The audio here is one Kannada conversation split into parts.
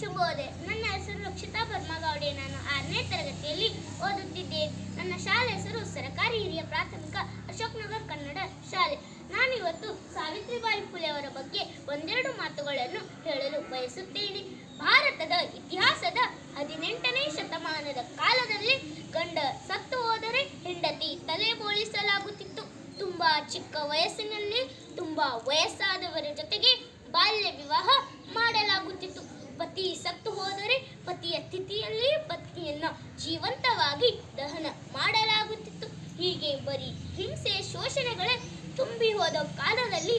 ಶುಭೋದಯ. ನನ್ನ ಹೆಸರು ರಕ್ಷಿತಾ ಬರ್ಮಗೌಡೆ ನಾನು ಆರನೇ ತರಗತಿಯಲ್ಲಿ ಓದುತ್ತಿದ್ದೇನೆ ನನ್ನ ಶಾಲೆ ಹೆಸರು ಸರಕಾರಿ ಹಿರಿಯ ಪ್ರಾಥಮಿಕ ಅಶೋಕ್ ನಗರ್ ಕನ್ನಡ ಶಾಲೆ. ನಾನು ಇವತ್ತು ಸಾವಿತ್ರಿಬಾಯಿ ಫುಲೆ ಅವರ ಬಗ್ಗೆ ಒಂದೆರಡು ಮಾತುಗಳನ್ನು ಹೇಳಲು ಬಯಸುತ್ತೇನೆ. ಭಾರತದ ಇತಿಹಾಸದ ಹದಿನೆಂಟನೇ ಶತಮಾನದ ಕಾಲದಲ್ಲಿ ಗಂಡ ಸತ್ತು ಹೋದರೆ ಹೆಂಡತಿ ತಲೆ ಬೋಳಿಸಲಾಗುತ್ತಿತ್ತು. ತುಂಬಾ ಚಿಕ್ಕ ವಯಸ್ಸಿನಲ್ಲಿ ತುಂಬಾ ವಯಸ್ಸಾದವರ ಜೊತೆಗೆ ಬಾಲ್ಯ ವಿವಾಹ ಮಾಡಲಾಗುತ್ತಿತ್ತು. ಪತಿ ಸತ್ತು ಹೋದರೆ ಪತಿಯ ಸ್ಥಿತಿಯಲ್ಲಿ ಪತ್ನಿಯನ್ನ ಜೀವಂತವಾಗಿ ದಹನ ಮಾಡಲಾಗುತ್ತಿತ್ತು. ಹೀಗೆ ಬರೀ ಹಿಂಸೆ ಶೋಷಣೆಗಳೇ ತುಂಬಿ ಹೋದ ಕಾಲದಲ್ಲಿ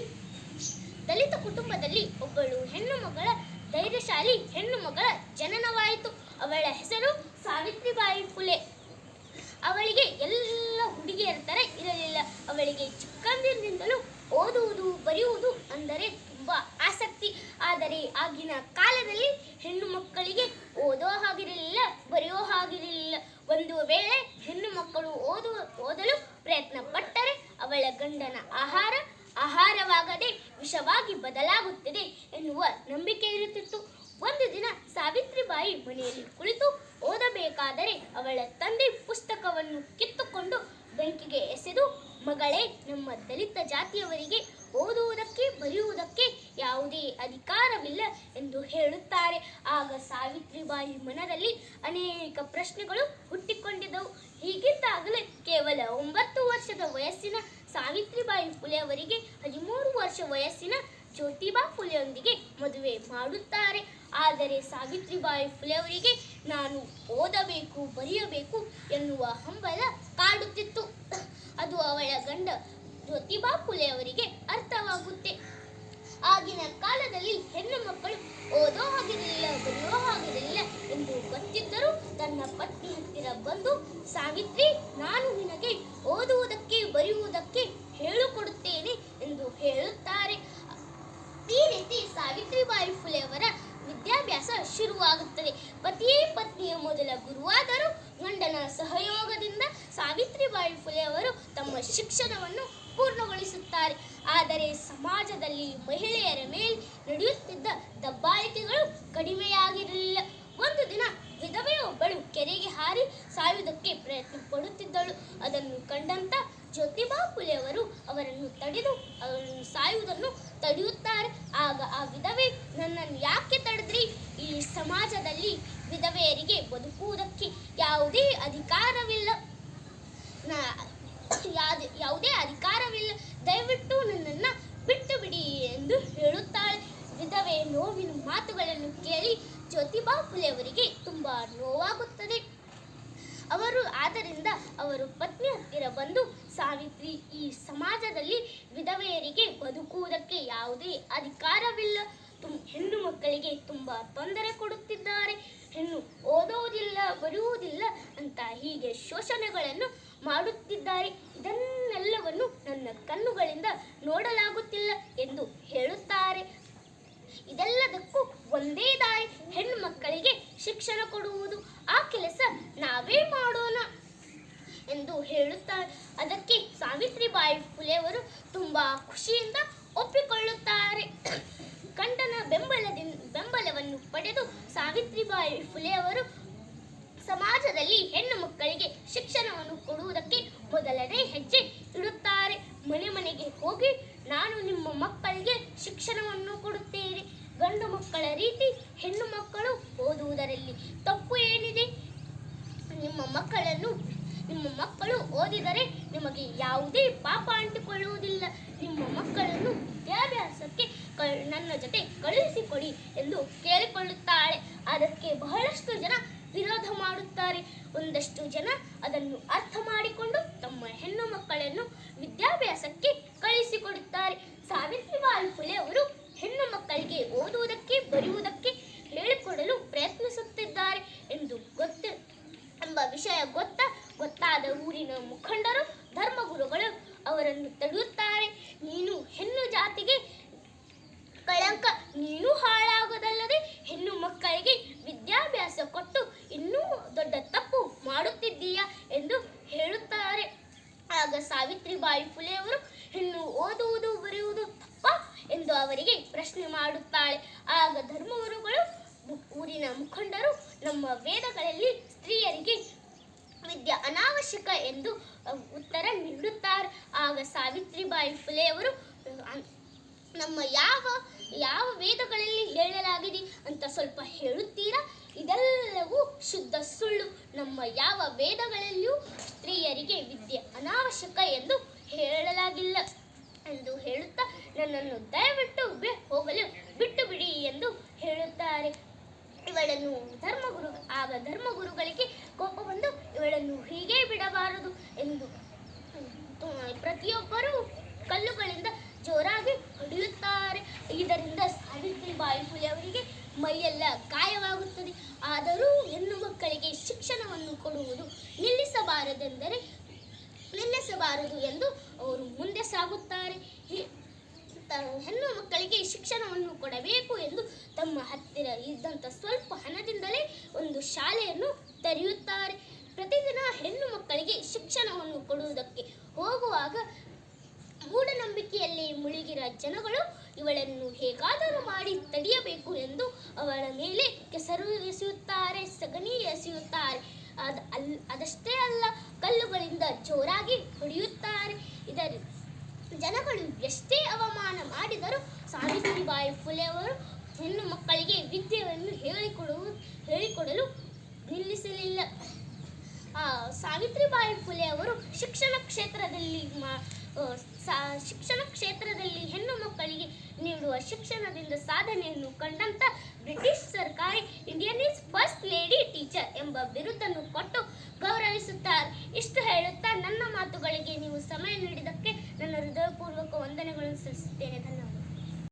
ದಲಿತ ಕುಟುಂಬದಲ್ಲಿ ಒಬ್ಬಳು ಹೆಣ್ಣು ಮಗಳ ಧೈರ್ಯಶಾಲಿ ಹೆಣ್ಣು ಮಗಳ ಜನನವಾಯಿತು. ಅವಳ ಹೆಸರು ಸಾವಿತ್ರಿಬಾಯಿ ಫುಲೆ. ಅವಳಿಗೆ ಎಲ್ಲ ಹುಡುಗಿಯರ ಥರ ಇರಲಿಲ್ಲ. ಅವಳಿಗೆ ಚಿಕ್ಕಂದಿನಿಂದಲೂ ಓದುವುದು, ಬರೆಯುವುದು ಅಂದರೆ ತುಂಬ ಆಸಕ್ತಿ. ಆದರೆ ಆಗಿನ ಕಾಲದಲ್ಲಿ ಹೆಣ್ಣು ಮಕ್ಕಳಿಗೆ ಓದೋ ಹಾಗಿರಲಿಲ್ಲ, ಬರೆಯೋ ಹಾಗಿರಲಿಲ್ಲ. ಒಂದು ವೇಳೆ ಹೆಣ್ಣು ಮಕ್ಕಳು ಓದು, ಓದಲು ಪ್ರಯತ್ನ ಪಟ್ಟರೆ ಅವಳ ಗಂಡನ ಆಹಾರ ಆಹಾರವಾಗದೆ ವಿಷವಾಗಿ ಬದಲಾಗುತ್ತದೆ ಎನ್ನುವ ನಂಬಿಕೆ ಇರುತ್ತಿತ್ತು. ಒಂದು ದಿನ ಸಾವಿತ್ರಿಬಾಯಿ ಮನೆಯಲ್ಲಿ ಕುಳಿತು ಓದಬೇಕಾದರೆ ಅವಳ ತಂದೆ ಪುಸ್ತಕವನ್ನು ಕಿತ್ತುಕೊಂಡು ಬೆಂಕಿಗೆ ಎಸೆದು, ಮಗಳೇ, ನಮ್ಮ ದಲಿತ ಜಾತಿಯವರಿಗೆ ಓದುವುದಕ್ಕೆ, ಬರೆಯುವುದಕ್ಕೆ ಯಾವುದೇ ಅಧಿಕಾರವಿಲ್ಲ ಎಂದು ಹೇಳುತ್ತಾರೆ. ಆಗ ಸಾವಿತ್ರಿಬಾಯಿ ಮನದಲ್ಲಿ ಅನೇಕ ಪ್ರಶ್ನೆಗಳು ಹುಟ್ಟಿಕೊಂಡಿದ್ದವು. ಹೀಗಿದ್ದಾಗಲೇ ಕೇವಲ ಒಂಬತ್ತು ವರ್ಷದ ವಯಸ್ಸಿನ ಸಾವಿತ್ರಿಬಾಯಿ ಫುಲೆ ಅವರಿಗೆ ಹದಿಮೂರು ವರ್ಷ ವಯಸ್ಸಿನ ಜ್ಯೋತಿಬಾ ಫುಲೆಯೊಂದಿಗೆ ಮದುವೆ ಮಾಡುತ್ತಾರೆ. ಆದರೆ ಸಾವಿತ್ರಿಬಾಯಿ ಫುಲೆ ಅವರಿಗೆ ನಾನು ಓದಬೇಕು, ಬರೆಯಬೇಕು ಎನ್ನುವ ಹಂಬಲ ಕಾಡುತ್ತಿತ್ತು. ಅದು ಅವಳ ಗಂಡ ಜ್ಯೋತಿಬಾ ಫುಲೆ ಅವರಿಗೆ ಅರ್ಥವಾಗುತ್ತೆ. ಆಗಿನ ಕಾಲದಲ್ಲಿ ಹೆಣ್ಣು ಮಕ್ಕಳು ಓದೋ ಹಾಗಿರಲಿಲ್ಲ, ಬರೆಯೋ ಹಾಗಿರಲಿಲ್ಲ ಎಂದು ಗೊತ್ತಿದ್ದರೂ ತನ್ನ ಪತ್ನಿ ಹತ್ತಿರ ಬಂದು, ಸಾವಿತ್ರಿ, ನಾನು ನಿನಗೆ ಓದುವುದಕ್ಕೆ, ಬರೆಯುವುದಕ್ಕೆ ಹೇಳಿಕೊಡುತ್ತೇನೆ ಎಂದು ಹೇಳುತ್ತಾರೆ. ಈ ರೀತಿ ಸಾವಿತ್ರಿಬಾಯಿ ಫುಲೆ ಅವರ ವಿದ್ಯಾಭ್ಯಾಸ ಶುರುವಾಗುತ್ತದೆ. ಪತಿಯೇ ಪತ್ನಿಯ ಮೊದಲ ಗುರುವಾದರೂ ಗಂಡನ ಸಹಯೋಗದಿಂದ ಸಾವಿತ್ರಿಬಾಯಿ ಫುಲೆ ಅವರು ತಮ್ಮ ಶಿಕ್ಷಣವನ್ನು ಪೂರ್ಣಗೊಳಿಸುತ್ತಾರೆ. ಆದರೆ ಸಮಾಜದಲ್ಲಿ ಮಹಿಳೆಯರ ಮೇಲೆ ನಡೆಯುತ್ತಿದ್ದ ದಬ್ಬಾಳಿಕೆಗಳು ಕಡಿಮೆಯಾಗಿರಲಿಲ್ಲ. ಒಂದು ದಿನ ವಿಧವೆಯೊಬ್ಬಳು ಕೆರೆಗೆ ಹಾರಿ ಸಾಯುವುದಕ್ಕೆ ಪ್ರಯತ್ನ ಪಡುತ್ತಿದ್ದಳು. ಅದನ್ನು ಕಂಡಂತ ಜ್ಯೋತಿಬಾ ಅವರನ್ನು ತಡೆದು ಅವರನ್ನು ಸಾಯುವುದನ್ನು ತಡೆಯುತ್ತಾರೆ. ಆಗ ಆ ವಿಧವೆ, ನನ್ನನ್ನು ಯಾಕೆ ತಡೆದ್ರಿ? ಈ ಸಮಾಜದಲ್ಲಿ ವಿಧವೆಯರಿಗೆ ಬದುಕುವುದಕ್ಕೆ ಯಾವುದೇ ಅಧಿಕಾರವಿಲ್ಲ. ಯಾವ್ದು- ಯಾವುದೇ ಅಧಿಕಾರವಿಲ್ಲ. ದಯವಿಟ್ಟು ನನ್ನನ್ನು ಬಿಟ್ಟು ಬಿಡಿ ಎಂದು ಹೇಳುತ್ತಾಳೆ. ವಿಧವೆ ನೋವಿನ ಮಾತುಗಳನ್ನು ಕೇಳಿ ಜ್ಯೋತಿಬಾ ಫುಲೆ ಅವರಿಗೆ ತುಂಬಾ ನೋವಾಗುತ್ತದೆ. ಅವರು, ಆದ್ದರಿಂದ ಅವರು ಪತ್ನಿ ಹತ್ತಿರ ಬಂದು, ಸಾವಿತ್ರಿ, ಈ ಸಮಾಜದಲ್ಲಿ ವಿಧವೆಯರಿಗೆ ಬದುಕುವುದಕ್ಕೆ ಯಾವುದೇ ಅಧಿಕಾರವಿಲ್ಲ. ತುಂ ಹೆಣ್ಣು ಮಕ್ಕಳಿಗೆ ತುಂಬ ತೊಂದರೆ ಕೊಡುತ್ತಿದ್ದಾರೆ. ಹೆಣ್ಣು ಓದೋದಿಲ್ಲ, ಬರೆಯುವುದಿಲ್ಲ, ಅಂತ ಹೀಗೆ ಶೋಷಣೆಗಳನ್ನು ಮಾಡುತ್ತಿದ್ದಾರೆ. ಇದನ್ನೆಲ್ಲವನ್ನು ನನ್ನ ಕಣ್ಣುಗಳಿಂದ ನೋಡಲಾಗುತ್ತಿಲ್ಲ ಎಂದು ಹೇಳುತ್ತಾರೆ. ಇದೆಲ್ಲದಕ್ಕೂ ಒಂದೇ ದಾರಿ ಹೆಣ್ಣು ಮಕ್ಕಳಿಗೆ ಶಿಕ್ಷಣ ಕೊಡುವುದು. ಆ ಕೆಲಸ ನಾವೇ ಮಾಡೋಣ ಎಂದು ಹೇಳುತ್ತಾರೆ. ಅದಕ್ಕೆ ಸಾವಿತ್ರಿಬಾಯಿ ಫುಲೆಯವರು ತುಂಬಾ ಖುಷಿಯಿಂದ ಒಪ್ಪಿಕೊಳ್ಳುತ್ತಾರೆ ಗಂಡನ ಬೆಂಬಲದಿಂದ ಬೆಂಬಲವನ್ನು ಪಡೆದು ಸಾವಿತ್ರಿಬಾಯಿ ಫುಲೆ ಅವರು ಸಮಾಜದಲ್ಲಿ ಹೆಣ್ಣು ಮಕ್ಕಳಿಗೆ ಶಿಕ್ಷಣವನ್ನು ಕೊಡುವುದಕ್ಕೆ ಮೊದಲನೇ ಹೆಜ್ಜೆ ಇಡುತ್ತಾರೆ ಮನೆ ಮನೆಗೆ ಹೋಗಿ ನಾನು ನಿಮ್ಮ ಮಕ್ಕಳಿಗೆ ಶಿಕ್ಷಣವನ್ನು ಕೊಡುತ್ತೇನೆ. ಗಂಡು ಮಕ್ಕಳ ರೀತಿ ಹೆಣ್ಣು ಮಕ್ಕಳು ಓದುವುದರಲ್ಲಿ ತಪ್ಪು ಏನಿದೆ? ನಿಮ್ಮ ಮಕ್ಕಳನ್ನು, ನಿಮ್ಮ ಮಕ್ಕಳು ಓದಿದರೆ ನಿಮಗೆ ಯಾವುದೇ ಪಾಪ ಅಂಟಿಕೊಳ್ಳುವುದಿಲ್ಲ. ನಿಮ್ಮ ಮಕ್ಕಳನ್ನು ವಿದ್ಯಾಭ್ಯಾಸಕ್ಕೆ ನನ್ನ ಜೊತೆ ಕಳುಹಿಸಿಕೊಡಿ ಎಂದು ಕೇಳಿಕೊಳ್ಳುತ್ತಾಳೆ. ಅದಕ್ಕೆ ಬಹಳಷ್ಟು ಜನ ವಿರೋಧ ಮಾಡುತ್ತಾರೆ. ಒಂದಷ್ಟು ಜನ ಅದನ್ನು ಅರ್ಥ ಮಾಡಿಕೊಂಡು ತಮ್ಮ ಹೆಣ್ಣು ಮಕ್ಕಳನ್ನು ವಿದ್ಯಾಭ್ಯಾಸಕ್ಕೆ ಕಳಿಸಿಕೊಡುತ್ತಾರೆ ಸಾವಿತ್ರಿಬಾಯಿ ಫುಲೆ ಅವರು ಹೆಣ್ಣು ಮಕ್ಕಳಿಗೆ ಓದುವುದಕ್ಕೆ, ಬರೆಯುವುದಕ್ಕೆ ಹೇಳಿಕೊಡಲು ಪ್ರಯತ್ನಿಸುತ್ತಿದ್ದಾರೆ ಎಂದು ಗೊತ್ತ. ಎಂಬ ವಿಷಯ ಗೊತ್ತ, ಗೊತ್ತಾದ ಊರಿನ ಮುಖಂಡರು, ಧರ್ಮಗುರುಗಳು ಅವರನ್ನು ತಡೆಯುತ್ತಾರೆ. ನೀನು ಹೆಣ್ಣು ಜಾತಿಗೆ ಕಳಂಕ, ನೀನು ಹಾಳಾಗೋದಲ್ಲದೆ ಹೆಣ್ಣು ಮಕ್ಕಳಿಗೆ ವಿದ್ಯಾಭ್ಯಾಸ ಕೊಟ್ಟು ಇನ್ನೂ ದೊಡ್ಡ ತಪ್ಪು ಮಾಡುತ್ತಿದ್ದೀಯಾ ಎಂದು ಹೇಳುತ್ತಾರೆ ಆಗ ಸಾವಿತ್ರಿಬಾಯಿ ಫುಲೆ ಅವರು ಹೆಣ್ಣು ಓದುವುದು ಬರೆಯುವುದು ತಪ್ಪ ಎಂದು ಅವರಿಗೆ ಪ್ರಶ್ನೆ ಮಾಡುತ್ತಾಳೆ ಆಗ ಧರ್ಮ ನಮ್ಮ ವೇದಗಳಲ್ಲಿ ಸ್ತ್ರೀಯರಿಗೆ ವಿದ್ಯೆ ಅನಾವಶ್ಯಕ ಎಂದು ಉತ್ತರ ನೀಡುತ್ತಾರೆ. ಆಗ ಸಾವಿತ್ರಿಬಾಯಿ ಫುಲೆಯವರು ಅವರು ನಮ್ಮ ಯಾವ ಯಾವ ವೇದಗಳಲ್ಲಿ ಹೇಳಲಾಗಿದೆ ಅಂತ ಸ್ವಲ್ಪ ಹೇಳುತ್ತೀರಾ? ಇದೆಲ್ಲವೂ ಶುದ್ಧ ಸುಳ್ಳು. ನಮ್ಮ ಯಾವ ವೇದಗಳಲ್ಲಿಯೂ ಸ್ತ್ರೀಯರಿಗೆ ವಿದ್ಯೆ ಅನಾವಶ್ಯಕ ಎಂದು ಹೇಳಲಾಗಿಲ್ಲ ಎಂದು ಹೇಳುತ್ತಾ, ನನ್ನನ್ನು ದಯವಿಟ್ಟು ಹೋಗಲು ಬಿಟ್ಟು ಬಿಡಿ ಎಂದು ಹೇಳುತ್ತಾರೆ. ಇವಳನ್ನು ಧರ್ಮಗುರು, ಆಗ ಧರ್ಮಗುರುಗಳಿಗೆ ಕೋಪ ಬಂದು ಇವಳನ್ನು ಹೀಗೆ ಬಿಡಬಾರದು ಎಂದು ಪ್ರತಿಯೊಬ್ಬರೂ ಕಲ್ಲುಗಳಿಂದ ಜೋರಾಗಿ ಹೊಡೆಯುತ್ತಾರೆ. ಇದರಿಂದ ಸಾವಿತ್ರಿಬಾಯಿ ಫುಲೆ ಅವರಿಗೆ ಮೈಯೆಲ್ಲ ಗಾಯವಾಗುತ್ತದೆ. ಆದರೂ ಹೆಣ್ಣು ಮಕ್ಕಳಿಗೆ ಶಿಕ್ಷಣವನ್ನು ಕೊಡುವುದು ನಿಲ್ಲಿಸಬಾರದೆಂದರೆ ನಿಲ್ಲಿಸಬಾರದು ಎಂದು ಅವರು ಮುಂದೆ ಸಾಗುತ್ತಾರೆ. ಹೆಣ್ಣು ಮಕ್ಕಳಿಗೆ ಶಿಕ್ಷಣವನ್ನು ಕೊಡಬೇಕು ಎಂದು ತಮ್ಮ ಹತ್ತಿರ ಇದ್ದಂಥ ಸ್ವಲ್ಪ ಹಣದಿಂದಲೇ ಒಂದು ಶಾಲೆಯನ್ನು ತೆರೆಯುತ್ತಾರೆ. ಪ್ರತಿದಿನ ಹೆಣ್ಣು ಮಕ್ಕಳಿಗೆ ಶಿಕ್ಷಣವನ್ನು ಕೊಡುವುದಕ್ಕೆ ಹೋಗುವಾಗ ಮೂಢನಂಬಿಕೆಯಲ್ಲಿ ಮುಳುಗಿರ ಜನಗಳು ಇವಳನ್ನು ಹೇಗಾದರೂ ಮಾಡಿ ತಡೆಯಬೇಕು ಎಂದು ಅವಳ ಮೇಲೆ ಕೆಸರು ಎಸೆಯುತ್ತಾರೆ, ಸಗಣಿ ಎಸೆಯುತ್ತಾರೆ. ಅದ ಅಲ್ ಅದಷ್ಟೇ ಅಲ್ಲ, ಕಲ್ಲುಗಳಿಂದ ಜೋರಾಗಿ ಹೊಡೆಯುತ್ತಾರೆ. ಇದರ ಜನಗಳು ಎಷ್ಟೇ ಅವಮಾನ ಮಾಡಿದರೂ ಸಾವಿತ್ರಿಬಾಯಿ ಫುಲೆ ಅವರು ಹೆಣ್ಣು ಮಕ್ಕಳಿಗೆ ವಿದ್ಯೆಯನ್ನು ಹೇಳಿಕೊಡುವು, ಹೇಳಿಕೊಡಲು ನಿಲ್ಲಿಸಲಿಲ್ಲ. ಸಾವಿತ್ರಿಬಾಯಿ ಫುಲೆ ಅವರು ಶಿಕ್ಷಣ ಕ್ಷೇತ್ರದಲ್ಲಿ ಶಿಕ್ಷಣ ಕ್ಷೇತ್ರದಲ್ಲಿ ಹೆಣ್ಣು ಮಕ್ಕಳಿಗೆ ನೀಡುವ ಶಿಕ್ಷಣದಿಂದ ಸಾಧನೆಯನ್ನು ಕಂಡಂತ ಬ್ರಿಟಿಷ್ ಸರ್ಕಾರ Indian is first lady teacher ಎಂಬ ಬಿರುದನ್ನು ಕೊಟ್ಟು ಗೌರವಿಸುತ್ತಾರೆ. ಇಷ್ಟು ಹೇಳುತ್ತಾ ನನ್ನ ಮಾತುಗಳಿಗೆ ನೀವು ಸಮಯ ನೀಡಿದ್ದಕ್ಕೆ ನನ್ನ ಹೃದಯಪೂರ್ವಕ ವಂದನೆಗಳನ್ನು ಸಲ್ಲಿಸುತ್ತೇನೆ. ಧನ್ಯವಾದ